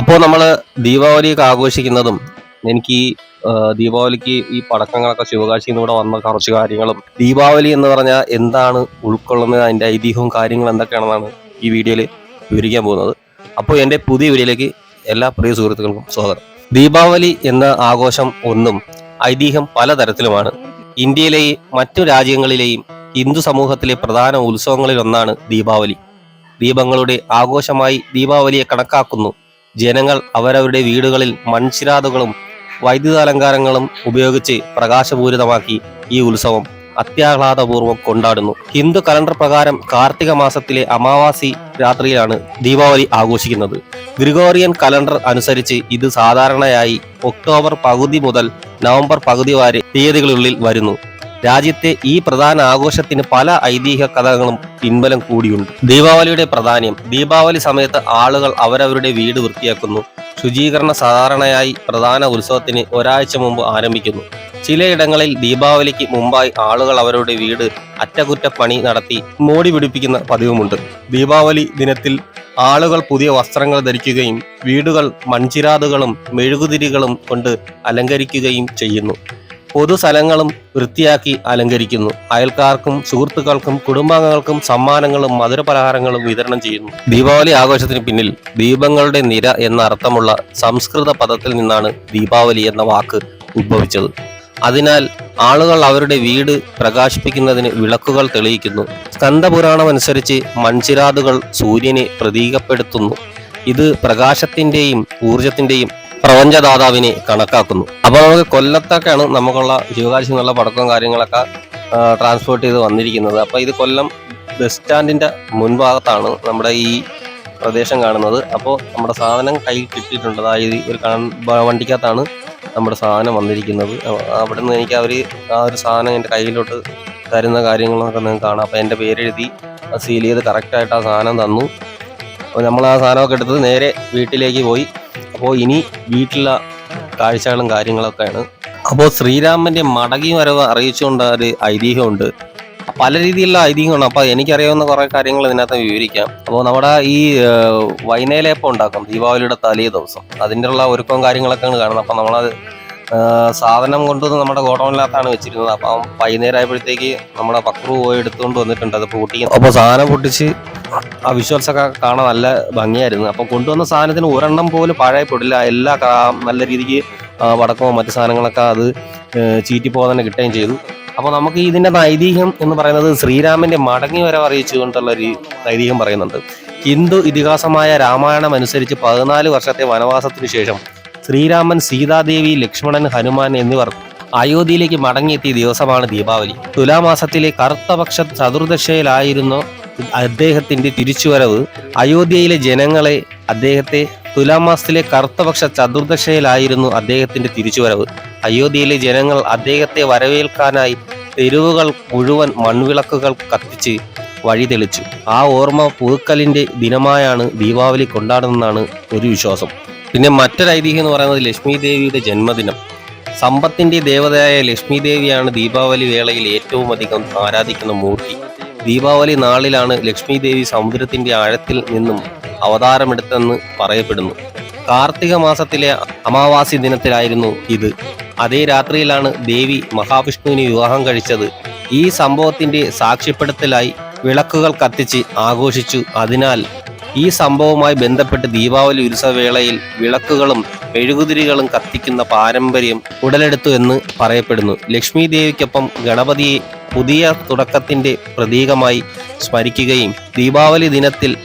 അപ്പോൾ നമ്മൾ ദീപാവലിയൊക്കെ ആഘോഷിക്കുന്നതും എനിക്ക് ഈ ദീപാവലിക്ക് ഈ പടക്കങ്ങളൊക്കെ ശിവകാശിയിൽ നിന്ന് ഇവിടെ വന്ന കുറച്ച് കാര്യങ്ങളും ദീപാവലി എന്ന് പറഞ്ഞാൽ എന്താണ് ഉൾക്കൊള്ളുന്നത് അതിന്റെ ഐതിഹ്യവും കാര്യങ്ങളും എന്തൊക്കെയാണെന്നാണ് ഈ വീഡിയോയിൽ വിവരിക്കാൻ പോകുന്നത്. അപ്പോൾ എന്റെ പുതിയ വീഡിയോയിലേക്ക് എല്ലാ പ്രിയ സുഹൃത്തുക്കൾക്കും സ്വാഗതം. ദീപാവലി എന്ന ആഘോഷം ഒന്നും ഐതിഹ്യം പലതരത്തിലുമാണ്. ഇന്ത്യയിലെയും മറ്റു രാജ്യങ്ങളിലെയും ഹിന്ദു സമൂഹത്തിലെ പ്രധാന ഉത്സവങ്ങളിൽ ഒന്നാണ് ദീപാവലി. ദീപങ്ങളുടെ ആഘോഷമായി ദീപാവലിയെ കണക്കാക്കുന്നു. ജനങ്ങൾ അവരവരുടെ വീടുകളിൽ മൺചിരാതുകളും വൈദ്യുതാലങ്കാരങ്ങളും ഉപയോഗിച്ച് പ്രകാശപൂരിതമാക്കി ഈ ഉത്സവം അത്യാഹ്ലാദപൂർവം കൊണ്ടാടുന്നു. ഹിന്ദു കലണ്ടർ പ്രകാരം കാർത്തിക മാസത്തിലെ അമാവാസി രാത്രിയിലാണ് ദീപാവലി ആഘോഷിക്കുന്നത്. ഗ്രിഗോറിയൻ കലണ്ടർ അനുസരിച്ച് ഇത് സാധാരണയായി ഒക്ടോബർ പകുതി മുതൽ നവംബർ പകുതി വരെ തീയതികളിൽ വരുന്നു. രാജ്യത്തെ ഈ പ്രധാന ആഘോഷത്തിന് പല ഐതിഹ്യ കഥകളും പിൻബലം കൂടിയുണ്ട്. ദീപാവലിയുടെ പ്രാധാന്യം ദീപാവലി സമയത്ത് ആളുകൾ അവരവരുടെ വീട് വൃത്തിയാക്കുന്നു. ശുചീകരണ സാധാരണയായി പ്രധാന ഉത്സവത്തിന് ഒരാഴ്ച മുമ്പ് ആരംഭിക്കുന്നു. ചിലയിടങ്ങളിൽ ദീപാവലിക്ക് മുമ്പായി ആളുകൾ അവരുടെ വീട് അറ്റകുറ്റപ്പണി നടത്തി മോടി പിടിപ്പിക്കുന്ന പതിവുമുണ്ട്. ദീപാവലി ദിനത്തിൽ ആളുകൾ പുതിയ വസ്ത്രങ്ങൾ ധരിക്കുകയും വീടുകൾ മൺചിരാതുകളും മെഴുകുതിരികളും കൊണ്ട് അലങ്കരിക്കുകയും ചെയ്യുന്നു. പൊതുസ്ഥലങ്ങളും വൃത്തിയാക്കി അലങ്കരിക്കുന്നു. അയൽക്കാർക്കും സുഹൃത്തുക്കൾക്കും കുടുംബാംഗങ്ങൾക്കും സമ്മാനങ്ങളും മധുരപലഹാരങ്ങളും വിതരണം ചെയ്യുന്നു. ദീപാവലി ആഘോഷത്തിന് പിന്നിൽ ദീപങ്ങളുടെ നിര എന്ന അർത്ഥമുള്ള സംസ്കൃത പദത്തിൽ നിന്നാണ് ദീപാവലി എന്ന വാക്ക് ഉദ്ഭവിച്ചത്. അതിനാൽ ആളുകൾ അവരുടെ വീട് പ്രകാശിപ്പിക്കുന്നതിന് വിളക്കുകൾ തെളിയിക്കുന്നു. സ്കന്ദപുരാണം അനുസരിച്ച് മൺചിരാതുകൾ സൂര്യനെ പ്രതീകപ്പെടുത്തുന്നു. ഇത് പ്രകാശത്തിന്റെയും ഊർജത്തിന്റെയും പ്രപഞ്ചദാതാവിനെ കണക്കാക്കുന്നു. അപ്പോൾ നമുക്ക് കൊല്ലത്തൊക്കെയാണ് നമുക്കുള്ള ശിവകാശി എന്നുള്ള പടക്കവും കാര്യങ്ങളൊക്കെ ട്രാൻസ്പോർട്ട് ചെയ്ത് വന്നിരിക്കുന്നത്. അപ്പോൾ ഇത് കൊല്ലം ബസ് സ്റ്റാൻഡിന്റെ മുൻഭാഗത്താണ് നമ്മുടെ ഈ പ്രദേശം കാണുന്നത്. അപ്പോൾ നമ്മുടെ സാധനം കയ്യിൽ കിട്ടിയിട്ടുണ്ട്. അതായത് ഒരു വണ്ടിക്കകത്താണ് നമ്മുടെ സാധനം വന്നിരിക്കുന്നത്. അവിടെ നിന്ന് എനിക്ക് അവർ ആ ഒരു സാധനം എന്റെ കയ്യിലോട്ട് തരുന്ന കാര്യങ്ങളൊക്കെ നിങ്ങൾക്ക് കാണാം. അപ്പോൾ എന്റെ പേരെഴുതി സീൽ ചെയ്ത് കറക്റ്റായിട്ട് ആ സാധനം തന്നു. അപ്പോൾ നമ്മൾ ആ സാധനമൊക്കെ എടുത്ത് നേരെ വീട്ടിലേക്ക് പോയി. അപ്പോൾ ഇനി വീട്ടിലെ കാഴ്ചകളും കാര്യങ്ങളൊക്കെയാണ്. അപ്പോൾ ശ്രീരാമന്റെ മടങ്ങി വരവ് അറിയിച്ചുകൊണ്ട് ഒരു ഐതിഹ്യമുണ്ട്. പല രീതിയിലുള്ള ഐതിഹ്യമാണ് അപ്പോൾ എനിക്കറിയാവുന്ന കുറേ കാര്യങ്ങൾ ഇതിനകത്ത് വിവരിക്കാം. അപ്പോൾ നമ്മുടെ ഈ വൈനയിലേപ്പം ഉണ്ടാക്കും ദീപാവലിയുടെ തലേ ദിവസം. അതിന്റെ ഉള്ള ഒരുക്കവും കാര്യങ്ങളൊക്കെയാണ് കാണുന്നത്. അപ്പോൾ നമ്മളത് സാധനം കൊണ്ടുവന്ന് നമ്മുടെ ഗോഡൗണിനകത്താണ് വെച്ചിരുന്നത്. അപ്പം വൈകുന്നേരം ആയപ്പോഴത്തേക്ക് നമ്മുടെ പക്രു പോയി എടുത്തുകൊണ്ട് വന്നിട്ടുണ്ട്. അത് പൊട്ടി. അപ്പോൾ സാധനം പൊട്ടിച്ച് ആ വിഷ്വൽസ് ഒക്കെ കാണാൻ നല്ല ഭംഗിയായിരുന്നു. അപ്പം കൊണ്ടുവന്ന സാധനത്തിന് ഒരെണ്ണം പോലും പാഴായിപ്പെടില്ല എല്ലാ നല്ല രീതിക്ക് വടക്കമോ മറ്റു സാധനങ്ങളൊക്കെ അത് ചീറ്റിപ്പോകാൻ തന്നെ കിട്ടുകയും ചെയ്തു. അപ്പോൾ നമുക്ക് ഇതിന്റെ ഐതിഹ്യം എന്ന് പറയുന്നത് ശ്രീരാമന്റെ മടങ്ങി വരവ് അറിയിച്ചുകൊണ്ടുള്ള ഒരു ഐതിഹ്യം പറയുന്നുണ്ട്. ഹിന്ദു ഇതിഹാസമായ രാമായണം അനുസരിച്ച് പതിനാല് വർഷത്തെ വനവാസത്തിനു ശേഷം ശ്രീരാമൻ സീതാദേവി ലക്ഷ്മണൻ ഹനുമാൻ എന്നിവർ അയോധ്യയിലേക്ക് മടങ്ങിയെത്തിയ ദിവസമാണ് ദീപാവലി. തുലാമാസത്തിലെ കറുത്തപക്ഷ ചതുർദശയിലായിരുന്നു അദ്ദേഹത്തിന്റെ തിരിച്ചുവരവ്. അയോധ്യയിലെ ജനങ്ങളെ അദ്ദേഹത്തെ തുലാമാസത്തിലെ കറുത്തപക്ഷ ചതുർദശയിലായിരുന്നു അദ്ദേഹത്തിന്റെ തിരിച്ചുവരവ്. അയോധ്യയിലെ ജനങ്ങൾ അദ്ദേഹത്തെ വരവേൽക്കാനായി തെരുവുകൾ മുഴുവൻ മൺവിളക്കുകൾ കത്തിച്ച് വഴി തെളിച്ചു ആ ഓർമ്മ പുതുക്കലിന്റെ ദിനമായാണ് ദീപാവലി കൊണ്ടാടുന്നതാണ് ഒരു വിശ്വാസം. പിന്നെ മറ്റൊരു ഐതിഹ്യം എന്ന് പറയുന്നത് ലക്ഷ്മി ദേവിയുടെ ജന്മദിനം. സമ്പത്തിന്റെ ദേവതയായ ലക്ഷ്മി ദേവിയാണ് ദീപാവലി വേളയിൽ ഏറ്റവും അധികം ആരാധിക്കുന്ന മൂർത്തി. ദീപാവലി നാളിലാണ് ലക്ഷ്മി ദേവി സമുദ്രത്തിന്റെ ആഴത്തിൽ നിന്നും അവതാരമെടുത്തെന്ന് പറയപ്പെടുന്നു. കാർത്തിക മാസത്തിലെ അമാവാസി ദിനത്തിലായിരുന്നു ഇത്. അതേ രാത്രിയിലാണ് ദേവി മഹാവിഷ്ണുവിനെ വിവാഹം കഴിച്ചത്. ഈ സംഭവത്തിന്റെ സാക്ഷ്യപ്പെടുത്തലായി വിളക്കുകൾ കത്തിച്ച് ആഘോഷിച്ചു. അതിനാൽ ഈ സംഭവവുമായി ബന്ധപ്പെട്ട് ദീപാവലി ഉത്സവവേളയിൽ വിളക്കുകളും മെഴുകുതിരികളും കത്തിക്കുന്ന പാരമ്പര്യം ഉടലെടുത്തു എന്ന് പറയപ്പെടുന്നു. ലക്ഷ്മി ദേവിക്കൊപ്പം ഗണപതിയെ പുതിയ തുടക്കത്തിന്റെ പ്രതീകമായി സ്മരിക്കുകയും ദീപാവലി ദിനത്തിൽ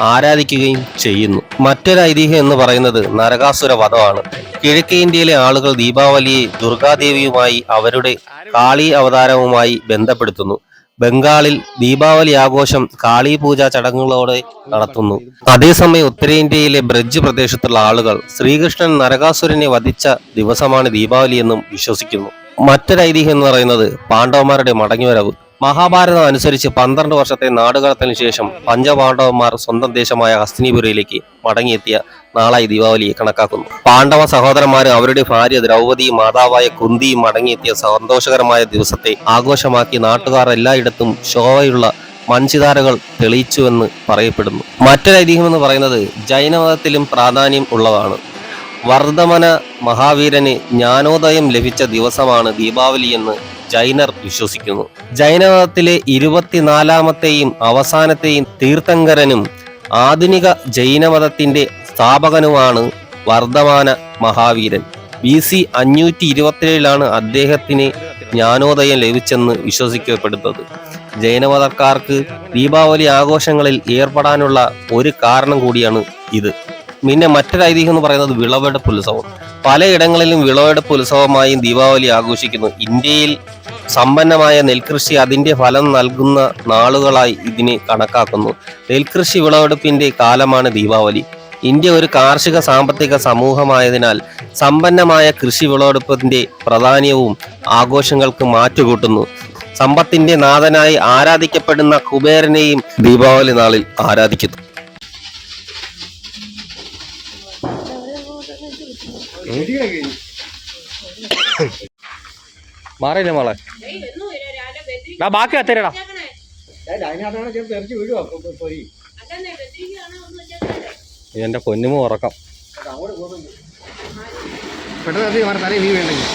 ആരാധിക്കുകയും ചെയ്യുന്നു. മറ്റൊരു ഐതിഹ്യം എന്ന് പറയുന്നത് നരകാസുര വധമാണ്. കിഴക്കേ ഇന്ത്യയിലെ ആളുകൾ ദീപാവലിയെ ദുർഗാദേവിയുമായി അവരുടെ കാളി അവതാരവുമായി ബന്ധപ്പെടുത്തുന്നു. ബംഗാളിൽ ദീപാവലി ആഘോഷം കാളിപൂജ ചടങ്ങുകളോടെ നടത്തുന്നു. അതേസമയം ഉത്തരേന്ത്യയിലെ ബ്രജ് പ്രദേശത്തുള്ള ആളുകൾ ശ്രീകൃഷ്ണൻ നരകാസുരനെ വധിച്ച ദിവസമാണ് ദീപാവലി എന്നും വിശ്വസിക്കുന്നു. മറ്റൊരു ഐതിഹ്യം എന്ന് പറയുന്നത് പാണ്ഡവന്മാരുടെ മടങ്ങിവരവ്. മഹാഭാരതം അനുസരിച്ച് പന്ത്രണ്ട് വർഷത്തെ നാടുകടത്തിന് ശേഷം പഞ്ചപാണ്ഡവന്മാർ സ്വന്തം ദേശമായ ഹസ്തിനിപുരയിലേക്ക് മടങ്ങിയെത്തിയ നാളായി ദീപാവലിയെ കണക്കാക്കുന്നു. പാണ്ഡവ സഹോദരന്മാരും അവരുടെ ഭാര്യ ദ്രൗപതിയും മാതാവായ കുന്തിയും മടങ്ങിയെത്തിയ സന്തോഷകരമായ ദിവസത്തെ ആഘോഷമാക്കി നാട്ടുകാർ എല്ലായിടത്തും ശോഭയുള്ള മൺചിതാരകൾ തെളിയിച്ചുവെന്ന് പറയപ്പെടുന്നു. മറ്റൊരു ഐതിഹ്യം എന്ന് പറയുന്നത് ജൈനമതത്തിലും പ്രാധാന്യം ഉള്ളതാണ്. വർദ്ധമന മഹാവീരന് ജ്ഞാനോദയം ലഭിച്ച ദിവസമാണ് ദീപാവലി എന്ന് ജൈനർ വിശ്വസിക്കുന്നു. ജൈനമതത്തിലെ ഇരുപത്തിനാലാമത്തെയും അവസാനത്തെയും തീർത്ഥങ്കരനും ആധുനിക ജൈനമതത്തിന്റെ സ്ഥാപകനുമാണ് വർദ്ധമാന മഹാവീരൻ. ബി സി അഞ്ഞൂറ്റി ഇരുപത്തിയേഴിലാണ് അദ്ദേഹത്തിന് ജ്ഞാനോദയം ലഭിച്ചെന്ന് വിശ്വസിക്കപ്പെടുന്നത്. ജൈനമതക്കാർക്ക് ദീപാവലി ആഘോഷങ്ങളിൽ ഏർപ്പെടാനുള്ള ഒരു കാരണം കൂടിയാണ് ഇത്. പിന്നെ മറ്റൊരു ഐതിഹ്യം എന്ന് പറയുന്നത് വിളവെടുപ്പ് ഉത്സവം പലയിടങ്ങളിലും വിളവെടുപ്പ് ഉത്സവമായും ദീപാവലി ആഘോഷിക്കുന്നു. ഇന്ത്യയിൽ സമ്പന്നമായ നെൽകൃഷി അതിന്റെ ഫലം നൽകുന്ന നാളുകളായി ഇതിനെ കണക്കാക്കുന്നു. നെൽകൃഷി വിളവെടുപ്പിന്റെ കാലമാണ് ദീപാവലി. ഇന്ത്യ ഒരു കാർഷിക സാമ്പത്തിക സമൂഹമായതിനാൽ സമ്പന്നമായ കൃഷി വിളവെടുപ്പിന്റെ പ്രാധാന്യവും ആഘോഷങ്ങൾക്ക് മാറ്റുകൂട്ടുന്നു. സമ്പത്തിന്റെ നാഥനായി ആരാധിക്കപ്പെടുന്ന കുബേരനെയും ദീപാവലി നാളിൽ ആരാധിക്കുന്നു. മാറിയില്ലേ മോളെ? ബാക്കി കത്തരടാ എന്റെ പൊന്നുമോ ഉറക്കം. പെട്ടെന്ന് തലയിൽ നീ വേണ്ടെങ്കിൽ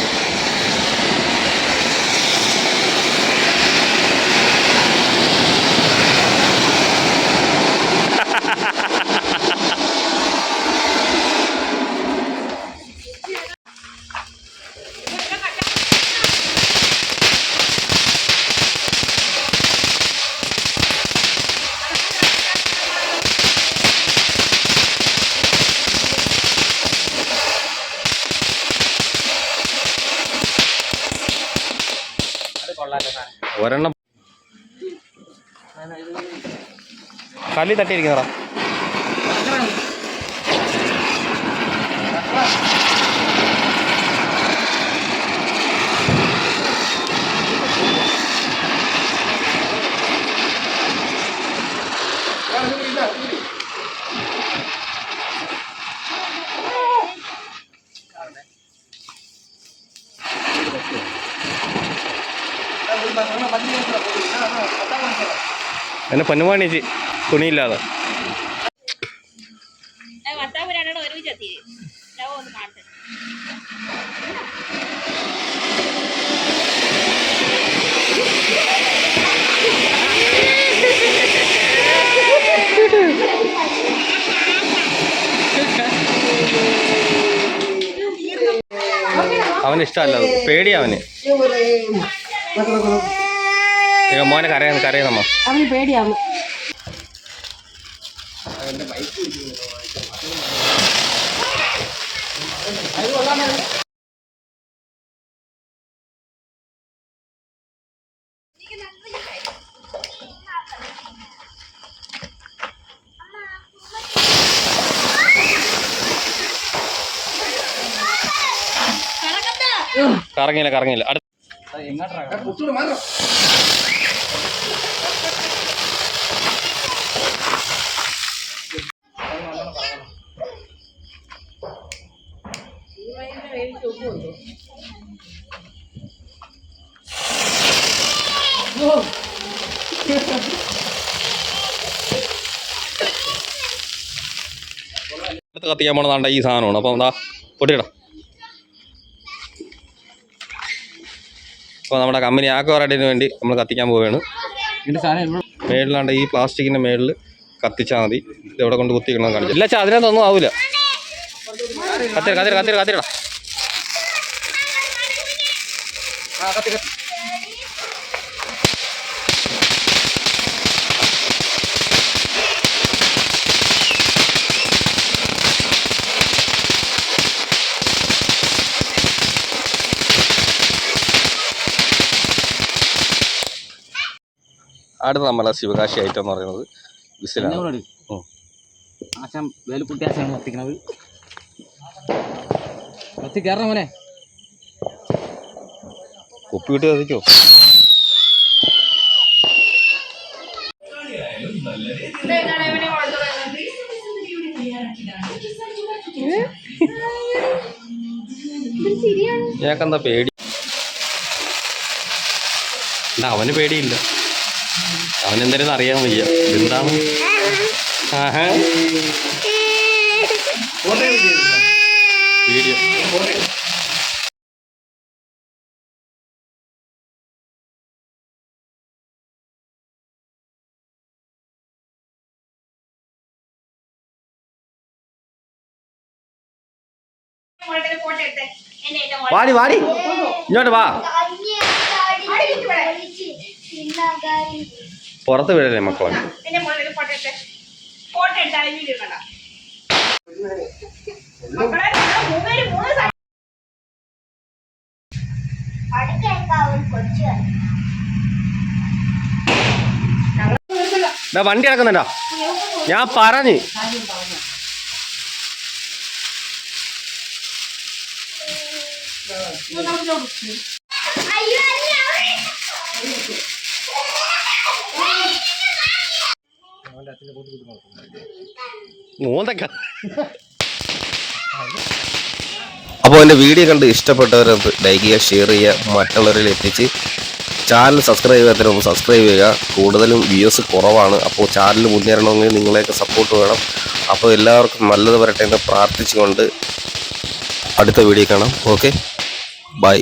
ഒരെണ്ണം. കല്ലി തട്ടിയിരിക്കുന്നടാ എന്നെ പൊന്നുമാണിച്ച് തുണിയില്ലാതെ. അവന് ഇഷ്ടമല്ല പേടി പേടിയാ അവന്. മോനെ കരയാ കരയുന്നമ്മ അവന് പേടിയാവും കറങ്ങിയില്ല കറങ്ങിയില്ല. അടുത്ത കുത്തോട് മാറോ അടുത്ത് കത്തിക്കാൻ പോണതാണ്ട ഈ സാധനമാണ്. അപ്പം എന്താ പൊട്ടിയിടാം. അപ്പോൾ നമ്മുടെ കമ്പനി ആക്വാറൈഡിന് വേണ്ടി നമ്മൾ കത്തിക്കാൻ പോവുകയാണ്. മേളിലാണ്ട ഈ പ്ലാസ്റ്റിക്കിന്റെ മേളിൽ കത്തിച്ചാൽ മതി. ഇത് എവിടെ കൊണ്ട് കുത്തിക്കണം കാണിച്ചു ഇല്ല ചാ അതിനകത്തൊന്നും ആവൂല. കത്തിരി കത്തിരി കത്തിരി കത്തിരടാ ആ കത്തി കത്തി അടുത്ത നമ്മളെ ശിവകാശി ഐറ്റം എന്ന് പറയുന്നത് വിസിലാണ്. ആശാൻ വേലുക്കുട്ടി ആശാണ് കത്തിക്കണത്. കത്തി കയറണം മോനെ. കുപ്പി കിട്ടി കത്തിക്കോ? ഞാക്കെന്താ പേടി? എന്താ അവന് പേടിയില്ല. അവനെന്തായാലും അറിയാൻ വയ്യ. എന്താണ് ആഹാ. വീഡിയോ വാടി വാടി. ഇങ്ങോട്ട് വാ. പുറത്ത് വിടല്ലേ മക്കളെ? വണ്ടി ഇറക്കുന്നുണ്ടോ ഞാൻ ഫോട്ടോ മൂന്നൊക്കെ അപ്പോൾ എന്റെ വീഡിയോ കണ്ട് ഇഷ്ടപ്പെട്ടവരത് ലൈക്ക് ചെയ്യുക ഷെയർ ചെയ്യുക മറ്റുള്ളവരിൽ എത്തിച്ച് ചാനൽ സബ്സ്ക്രൈബ് ചെയ്യാത്തവരൊന്ന് സബ്സ്ക്രൈബ് ചെയ്യുക. കൂടുതലും വ്യൂസ് കുറവാണ്. അപ്പോൾ ചാനൽ മുന്നേറണമെങ്കിൽ നിങ്ങളെയൊക്കെ സപ്പോർട്ട് വേണം. അപ്പോൾ എല്ലാവർക്കും നല്ലത് വരട്ടെ എന്ന് പ്രാർത്ഥിച്ചുകൊണ്ട് അടുത്ത വീഡിയോ കാണാം. Okay bye